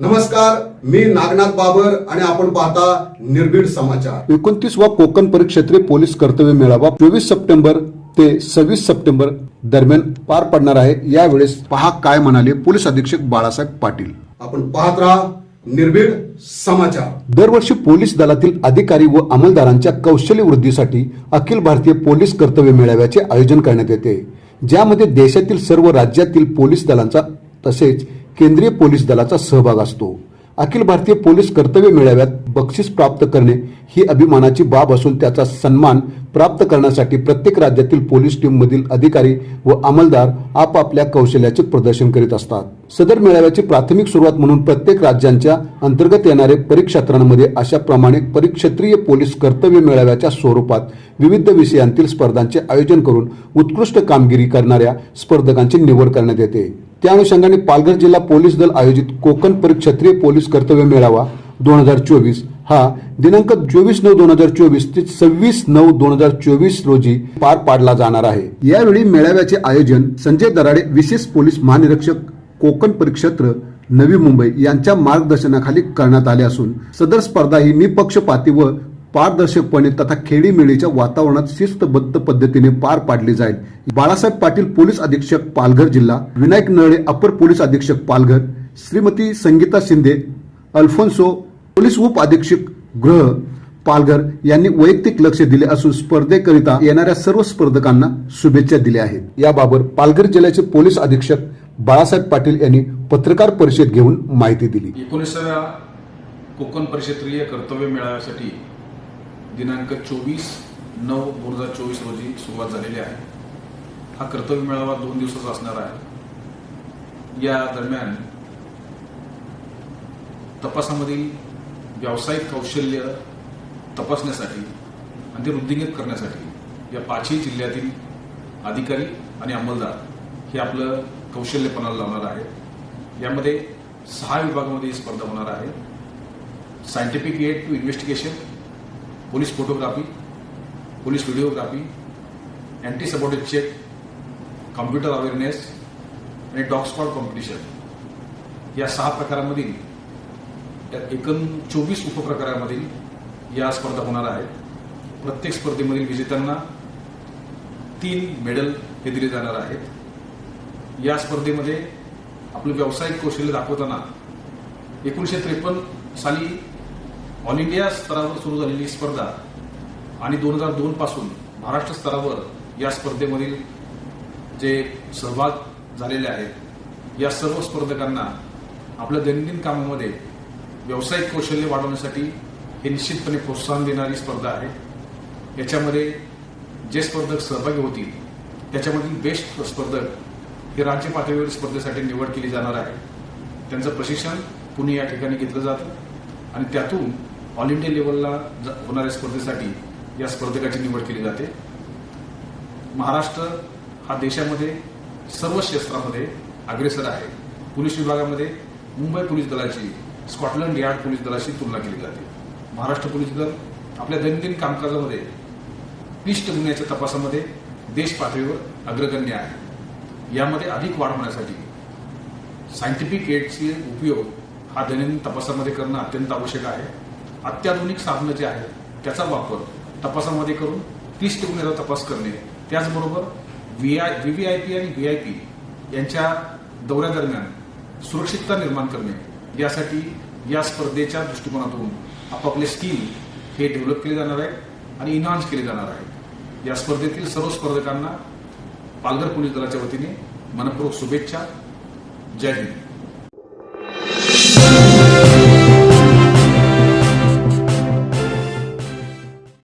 नमस्कार मी नागनाथ बाबर आणि आपण पाहता निर्भीड समाचार. एकोणतीसवा कोकण परिक्षेत्रीय पोलीस कर्तव्य मेळावा चोवीस सप्टेंबर ते सव्वीस सप्टेंबर दरम्यान पार पडणार आहे. यावेळेस पहा काय म्हणाले पोलीस अधीक्षक बाळासाहेब पाटील. आपण पाहत राहा निर्भीड समाचार. दरवर्षी पोलीस दलातील अधिकारी व अंमलदारांच्या कौशल्य वृद्धीसाठी अखिल भारतीय पोलीस कर्तव्य मेळाव्याचे आयोजन करण्यात येते. ज्यामध्ये देशातील सर्व राज्यातील पोलीस दलांचा तसेच केंद्रीय पोलीस दलाचा सहभाग असतो. अखिल भारतीय पोलीस कर्तव्य मेळाव्यात बक्षीस प्राप्त करणे ही अभिमानाची बाब असून त्याचा सन्मान प्राप्त करण्यासाठी प्रत्येक राज्यातील पोलीस टीममधील अधिकारी व अंमलदार आपापल्या कौशल्याचे प्रदर्शन करीत असतात. सदर मेळाव्याची प्राथमिक सुरुवात म्हणून प्रत्येक राज्यांच्या अंतर्गत येणारे परीक्षेत्रांमध्ये अशा प्रमाणे परिक्षेत्रीय पोलीस कर्तव्य मेळाव्याच्या स्वरूपात विविध विषयांतील स्पर्धांचे आयोजन करून उत्कृष्ट कामगिरी करणाऱ्या स्पर्धकांची निवड करण्यात येते. त्या अनुषंगाने पालघर जिल्हा पोलीस दल आयोजित कोकण परिक्षेत्रीय पोलीस कर्तव्य मेळावा दोन हजार चोवीस. हा दिनांक चोवीस नऊ दोन हजार चोवीस ते सव्वीस नऊ दोन हजार चोवीस रोजी पार पाडला जाणार आहे. यावेळी मेळाव्याचे आयोजन संजय दराडे विशेष पोलीस महानिरीक्षक कोकण परिक्षेत्र नवी मुंबई यांच्या मार्गदर्शनाखाली करण्यात आले असून सदर स्पर्धा ही निपक्षपाती व पारदर्शकपणे तथा खेडीमेळीच्या वातावरणात शिस्तबद्ध पद्धतीने पार पाडली जाईल. बाळासाहेब पाटील पोलीस अधीक्षक पालघर जिल्हा विनायक नळे अपर पोलीस अधीक्षक पालघर श्रीमती संगीता शिंदे अल्फोन्सो पोलीस उप अधीक्षक गृह पालघर यांनी वैयक्तिक लक्ष दिले असून स्पर्धेकरिता येणाऱ्या सर्व स्पर्धकांना शुभेच्छा दिल्या आहेत. याबाबत पालघर जिल्ह्याचे पोलीस अधीक्षक बाळासाहेब पाटील यांनी पत्रकार परिषद घेऊन माहिती दिली. एकोणीसाव्या कोकण परिषदीय कर्तव्य मेळाव्यासाठी दिनांक चोवीस नऊ दोन हजार चोवीस रोजी सुरुवात झालेली आहे. हा कर्तव्य मेळावा दोन दिवसाचा असणार आहे. या दरम्यान तपासामधील व्यावसायिक कौशल्य तपासण्यासाठी आणि ते वृद्धिंगत करण्यासाठी या पाचही जिल्ह्यातील अधिकारी आणि अंमलदार हे आपलं कौशल्यपणाला लावणार आहे. यामध्ये सहा विभागामध्ये ही स्पर्धा होणार आहे. Scientific aid to investigation police photography police videography anti sabotage check computer awareness आणि डॉग स्पॉट कॉम्पिटिशन या सहा प्रकारांमधील त्या एकूण चोवीस उपप्रकारामधील या स्पर्धा होणार आहेत. प्रत्येक स्पर्धेमधील विजेत्यांना तीन मेडल हे दिले जाणार आहेत. या स्पर्धेमध्ये आपलं व्यावसायिक कौशल्य दाखवताना एकोणीसशे त्रेपन्न साली ऑल इंडिया स्तरावर सुरू झालेली स्पर्धा आणि दोन हजार दोन पासून महाराष्ट्र स्तरावर या स्पर्धेमधील जे सहभाग झालेले आहेत या सर्व स्पर्धकांना आपल्या दैनंदिन कामामध्ये व्यावसायिक कौशल्य वाढवण्यासाठी हे निश्चितपणे प्रोत्साहन देणारी स्पर्धा आहे. याच्यामध्ये जे स्पर्धक सहभागी होतील त्याच्यामधील बेस्ट स्पर्धक हे राज्य पातळीवर स्पर्धेसाठी निवड केली जाणार आहे. त्यांचं प्रशिक्षण पुणे या ठिकाणी घेतलं जातं आणि त्यातून ऑल इंडिया लेवलला होणाऱ्या स्पर्धेसाठी या स्पर्धकाची निवड केली जाते. महाराष्ट्र हा देशामध्ये सर्व क्षेत्रामध्ये अग्रेसर आहे. पोलीस विभागामध्ये मुंबई पोलीस दलाची स्कॉटलंड यार्ड पोलीस दलाशी तुलना केली जाते. महाराष्ट्र पोलीस दल आपल्या दैनंदिन कामकाजामध्ये क्लिष्ट गुन्ह्याच्या तपासामध्ये देश पातळीवर अग्रगण्य आहे. यामध्ये अधिक वाढ होण्यासाठी सायंटिफिक एडचे उपयोग हा दैनंदिन तपासामध्ये करणं अत्यंत आवश्यक आहे. अत्याधुनिक साधनं जे आहेत त्याचा वापर तपासामध्ये करून क्लिष्ट गुन्ह्याचा तपास करणे. त्याचबरोबर V I V V I P आणि व्ही आय पी यांच्या दौऱ्यादरम्यान सुरक्षितता निर्माण करणे. यासाठी या स्पर्धेच्या दृष्टिकोनातून आपापले स्किल हे डेव्हलप केले जाणार आहे आणि इन्हान्स केले जाणार आहे या स्पर्धेतील सर्व स्पर्धकांना पालघर पोलीस दलाच्या वतीने मनपूर्वक शुभेच्छा. जय हिंद.